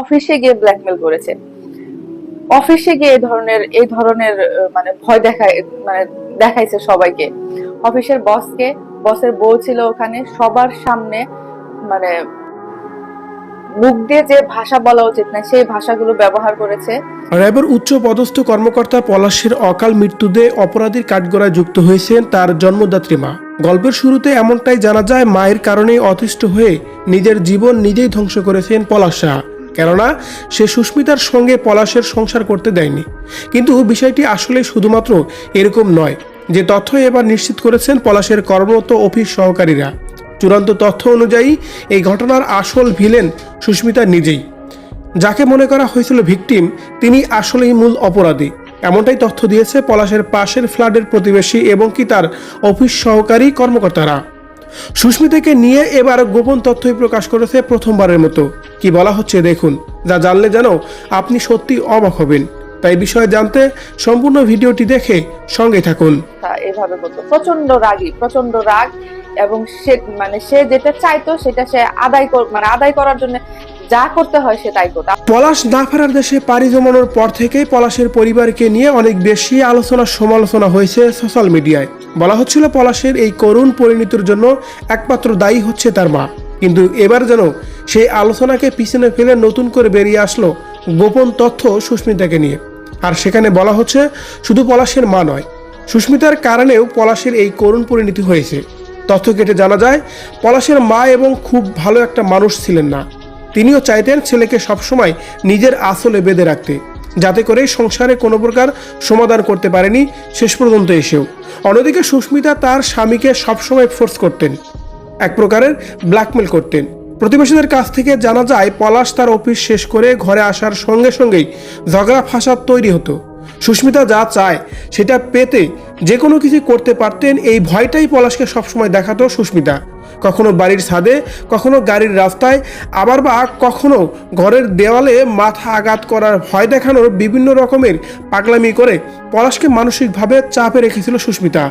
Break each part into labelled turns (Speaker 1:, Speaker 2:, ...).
Speaker 1: অফিসে গিয়ে ব্ল্যাকমেল করেছে। অফিসে গিয়ে এই ধরনের এই ধরনের মানে ভয় দেখায় মানে দেখাইছে সবাইকে। অফিসের বসকে বসের বউ ছিল ওখানে, সবার সামনে মানে মুখ দিয়ে যে ভাষা বলা উচিত না, সেই ভাষাগুলো ব্যবহার করেছে।
Speaker 2: র্যাবের উচ্চ পদস্থ কর্মকর্তা পলাশের অকাল মৃত্যুতে অপরাধীর কাঠগড়ায় যুক্ত হয়েছেন তার জন্মদাত্রী মা। গল্পের শুরুতে এমনটাই জানা যায়, মায়ের কারণেই অতিষ্ঠ হয়ে নিজের জীবন নিজেই ধ্বংস করেছেন পলাশ সাহা কেননা সে সুস্মিতার সঙ্গে পলাশের সংসার করতে দেয়নি। কিন্তু বিষয়টি আসলে শুধুমাত্র এরকম নয় যে তথ্য এবার নিশ্চিত করেছেন পলাশের কর্মরত অফিস সহকারীরা। চূড়ান্ত তথ্য অনুযায়ী এই ঘটনার আসল ভিলেন সুস্মিতা নিজেই। যাকে মনে করা হয়েছিল ভিকটিম, তিনি আসলেই মূল অপরাধী। এমনটাই তথ্য দিয়েছে পলাশের পাশের ফ্ল্যাটের প্রতিবেশী এবং কি তার অফিস সহকারী কর্মকর্তারা। সুস্মিতাকে নিয়ে এবার গোপন তথ্যই প্রকাশ করেছে প্রথমবারের মতো। কি বলা হচ্ছে দেখুন। যা জানলে যেন আপনি সত্যি অবাক হবেন। তাই বিষয়ে জানতে সম্পূর্ণ ভিডিওটি দেখে সঙ্গে থাকুন।
Speaker 1: এভাবে বলতো। প্রচণ্ড রাগী প্রচণ্ড রাগ এবং সে মানে সে যেটা চাইতো সেটা সে আদায় মানে আদায় করার জন্য যা করতে হয় সে তাই
Speaker 2: পলাশ না ফেরার দেশে পাড়ি জমানোর পর থেকেই পলাশের পরিবারকে নিয়ে অনেক বেশি আলোচনা সমালোচনা হয়েছে সোশ্যাল মিডিয়ায়। বলা হচ্ছিল পলাশের এই করুণ পরিণতির জন্য একমাত্র দায়ী হচ্ছে তার মা। কিন্তু এবার যেন সেই আলোচনাকে পিছনে ফেলে নতুন করে বেরিয়ে আসলো গোপন তথ্য সুস্মিতাকে নিয়ে। আর সেখানে বলা হচ্ছে, শুধু পলাশের মা নয়, সুস্মিতার কারণেও পলাশের এই করুণ পরিণতি হয়েছে। তথ্য কেটে জানা যায়, পলাশের মা এবং খুব ভালো একটা মানুষ ছিলেন না। তিনিও চাইতেন ছেলেকে সবসময় নিজের আসলে বেঁধে রাখতে, যাতে করে সংসারে কোনো প্রকার সমাধান করতে পারেনি শেষ পর্যন্ত এসেও। অন্যদিকে সুস্মিতা তার স্বামীকে সবসময় ফোর্স করতেন, এক প্রকারের ব্ল্যাকমেল করতেন। প্রতিবেশীদের কাছ থেকে জানা যায়, পলাশ তার অফিস শেষ করে ঘরে আসার সঙ্গে সঙ্গেই ঝগড়া ফাসাদ তৈরি হতো। সুস্মিতা যা চায়, সেটা পেতে যে কোনো কিছু করতে পারতেন এই ভয়টাই পলাশকে সবসময় দেখাতো সুস্মিতা। কখনো বাড়ির ছাদে কখনো গাড়ির রাস্তায় আবার বা কখনো ঘরের দেওয়ালে মাথা আঘাত করার ভয় দেখানোর বিভিন্ন রকমের পাগলামি করে পলাশকে মানসিকভাবে চাপে রেখেছিল সুস্মিতা।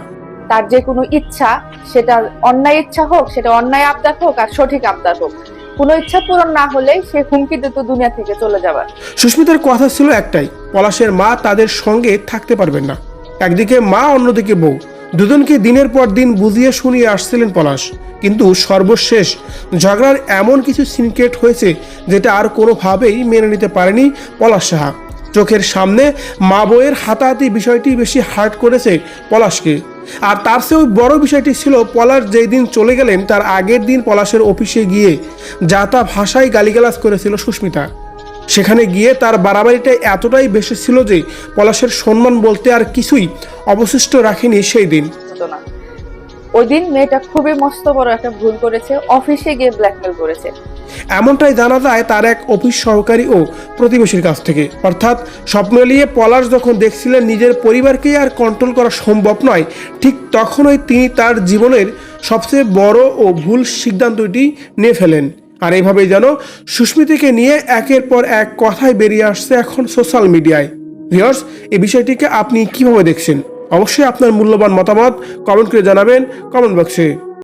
Speaker 1: তার যে কোনো ইচ্ছা সেটা অন্যায় ইচ্ছা হোক সেটা অন্যায় আবদার হোক আর সঠিক আবদার হোক কোনো ইচ্ছা পূরণ না হলে সে হুমকি দিত দুনিয়া থেকে চলে যাবার
Speaker 2: সুস্মিতার কথা ছিল একটাই পলাশের মা তাদের সঙ্গে থাকতে পারবেন না। একদিকে মা, অন্যদিকে বউ। দুজনকে দিনের পর দিন বুঝিয়ে শুনিয়ে আসছিলেন পলাশ। কিন্তু সর্বশেষ ঝগড়ার এমন কিছু সিনক্রেট হয়েছে যেটা আর কোনোভাবেই মেনে নিতে পারেনি পলাশ সাহা। চোখের সামনে মা বউয়ের হাতাহাতি বিষয়টি বেশি হার্ট করেছে পলাশকে। আর তার চেয়েও বড় বিষয়টি ছিল পলাশ যেই দিন চলে গেলেন, তার আগের দিন পলাশের অফিসে গিয়ে যা তা ভাষায় গালিগালাজ করেছিল সুস্মিতা। সেখানে গিয়ে তার বাড়াবাড়িটা এতটাই বেশি ছিল যে পলাশের সম্মান বলতে আর কিছুই অবশিষ্ট রাখেনি সেই দিন।
Speaker 1: ওই দিন মেয়েটা খুবই মস্ত বড় একটা ভুল করেছে অফিসে গিয়ে ব্ল্যাকমেল করেছে।
Speaker 2: এমনটাই জানা যায় তার এক অফিস সহকারী ও প্রতিবেশীর কাছ থেকে। অর্থাৎ সব মিলিয়ে পলাশ যখন দেখছিলেন নিজের পরিবারকে আর কন্ট্রোল করা সম্ভব নয় ঠিক তখনই তিনি তার জীবনের সবচেয়ে বড় ও ভুল সিদ্ধান্তটি নিয়ে ফেলেন। আর এইভাবেই যেন সুস্মিতিকে নিয়ে একের পর এক কথায় বেরিয়ে আসছে এখন সোশ্যাল মিডিয়ায় ভিওর্স এই বিষয়টিকে আপনি কীভাবে দেখছেন? অবশ্যই আপনার মূল্যবান মতামত কমেন্ট করে জানাবেন কমেন্ট বক্সে